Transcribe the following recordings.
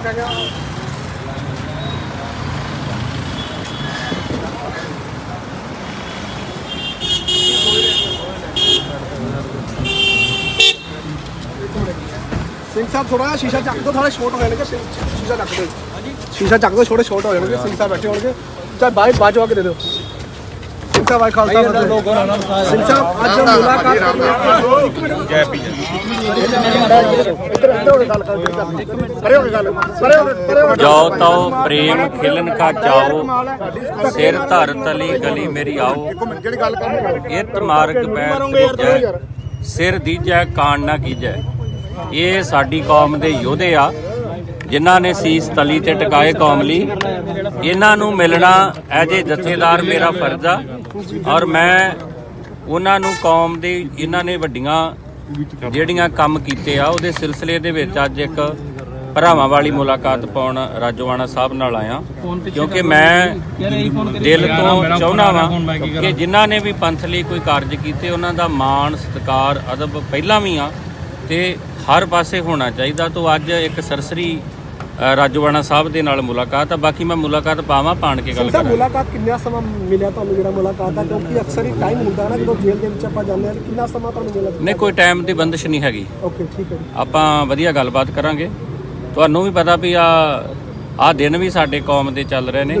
ਗਿਆ ਸਿੰਘ ਸਾਹਿਬ ਥੋੜਾ ਜਿਹਾ ਸ਼ੀਸ਼ਾ ਚੱਕ ਦੋ ਥੋੜਾ ਸ਼ਾਰਟ ਹੋ ਜਾਣਗੇ ਸ਼ੀਸ਼ਾ ਚੱਕ ਦੋ ਸ਼ੀਸ਼ਾ ਚੱਕ ਦੋ ਛੋਟੇ ਸ਼ਾਰਟ ਹੋ ਜਾਣਗੇ ਸਿੰਘ ਸਾਹਿਬ ਬੈਠੇ ਹੋਣਗੇ। ਚਾਹੇ ਬਾਈ ਬਾਜੂ ਆ ਕੇ ਦੇ ਦਿਓ। ਸਿੰਘ ਸਾਹਿਬ ਆਏ ਖਾਲਸਾ ਫਤਿਹ। ਸਿੰਘ ਸਾਹਿਬ ਅੱਜ ਮੁਲਾਕਾਤ ਜੈ ਪੀ ਜਾਓ ਤਾਓ ਪ੍ਰੇਮ ਖਿਲਨ ਕਾ ਜਾਓ ਸਿਰ ਧਰ ਤਲੀ ਗਲੀ ਮੇਰੀ ਆਓ। ਇਤ ਮਾਰਗ ਪੈਰ ਤੀਜੈ ਸਿਰ ਦੀਜੈ ਕਾਣ ਨਾ ਕੀਜੈ। ਇਹ ਸਾਡੀ ਕੌਮ ਦੇ ਯੋਧੇ ਆ। ਜਿਨ੍ਹਾਂ ਨੇ ਸੀਸ ਤਲੀ ਤੇ ਟਿਕਾਏ ਕੌਮ ਲਈ, ਇਹਨਾਂ ਨੂੰ ਮਿਲਣਾ ਐਜ ਏ ਜਥੇਦਾਰ ਮੇਰਾ ਫਰਜ਼ ਆ। ਔਰ ਮੈਂ ਉਹਨਾਂ ਨੂੰ ਕੌਮ ਦੇ, ਇਹਨਾਂ ਨੇ ਵੱਡੀਆਂ ਜਿਹੜੀਆਂ ਕੰਮ ਕੀਤੇ ਆ, ਉਹਦੇ ਸਿਲਸਿਲੇ ਦੇ ਵਿੱਚ ਅੱਜ ਇੱਕ ਭਰਾਵਾਂ ਵਾਲੀ ਮੁਲਾਕਾਤ ਪਾਉਣ ਰਾਜੋਆਣਾ ਸਾਹਿਬ ਨਾਲ ਆਇਆ। ਕਿਉਂਕਿ ਮੈਂ ਦਿਲ ਤੋਂ ਚਾਹੁੰਦਾ ਵਾਂ ਕਿ ਜਿਨ੍ਹਾਂ ਨੇ ਵੀ ਪੰਥ ਲਈ ਕੋਈ ਕਾਰਜ ਕੀਤੇ, ਉਹਨਾਂ ਦਾ ਮਾਣ, ਸਤਿਕਾਰ, ਅਦਬ ਪਹਿਲਾਂ ਵੀ ਆ ਤੇ ਹਰ ਪਾਸੇ ਹੋਣਾ ਚਾਹੀਦਾ। ਤੋਂ ਅੱਜ ਇੱਕ ਸਰਸਰੀ ਅ, ਰਾਜੋਆਣਾ ਸਾਹਿਬ ਦੇ ਨਾਲ ਮੁਲਾਕਾਤ। ਆ ਬਾਕੀ ਮੈਂ ਮੁਲਾਕਾਤ ਪਾਵਾਂ ਪਾਣ ਕੇ ਗੱਲ ਕਰਾਂ ਮੁਲਾਕਾਤ ਕਿੰਨਾ ਸਮਾਂ ਮਿਲਿਆ ਤੁਹਾਨੂੰ ਜਿਹੜਾ ਮੁਲਾਕਾਤ ਆ? ਕਿਉਂਕਿ ਅਕਸਰ ਹੀ ਟਾਈਮ ਹੁੰਦਾ ਨਾ ਜਦੋਂ ਜੇਲ੍ਹ ਦੇ ਵਿੱਚ ਆਪਾਂ ਜਾਂਦੇ ਹਾਂ ਕਿੰਨਾ ਸਮਾਂ ਤੁਹਾਨੂੰ ਮਿਲਿਆ? ਨਹੀਂ ਕੋਈ ਟਾਈਮ ਦੀ ਬੰਦਿਸ਼ ਨਹੀਂ ਹੈਗੀ। ਓਕੇ ਠੀਕ ਹੈ ਜੀ। ਆਪਾਂ ਵਧੀਆ ਗੱਲਬਾਤ ਕਰਾਂਗੇ। ਤੁਹਾਨੂੰ ਵੀ ਪਤਾ ਵੀ ਆ ਆ ਦਿਨ ਵੀ ਸਾਡੇ ਕੌਮ ਦੇ ਚੱਲ ਰਹੇ ਨੇ।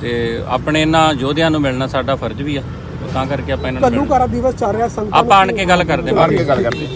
ਤੇ ਆਪਣੇ ਇਹਨਾਂ ਯੋਧਿਆਂ ਨੂੰ ਮਿਲਣਾ ਸਾਡਾ ਫਰਜ਼ ਵੀ ਆ। ਤਾਂ ਕਰਕੇ ਆਪਾਂ ਇਹਨਾਂ ਨੂੰ ਘੱਲੂਘਾਰਾ ਦਿਵਸ ਚੱਲ ਰਿਹਾ ਸੰਗਤਾਂ ਆਪਾਂ ਆਣ ਕੇ ਗੱਲ ਕਰਦੇ ਹਾਂ।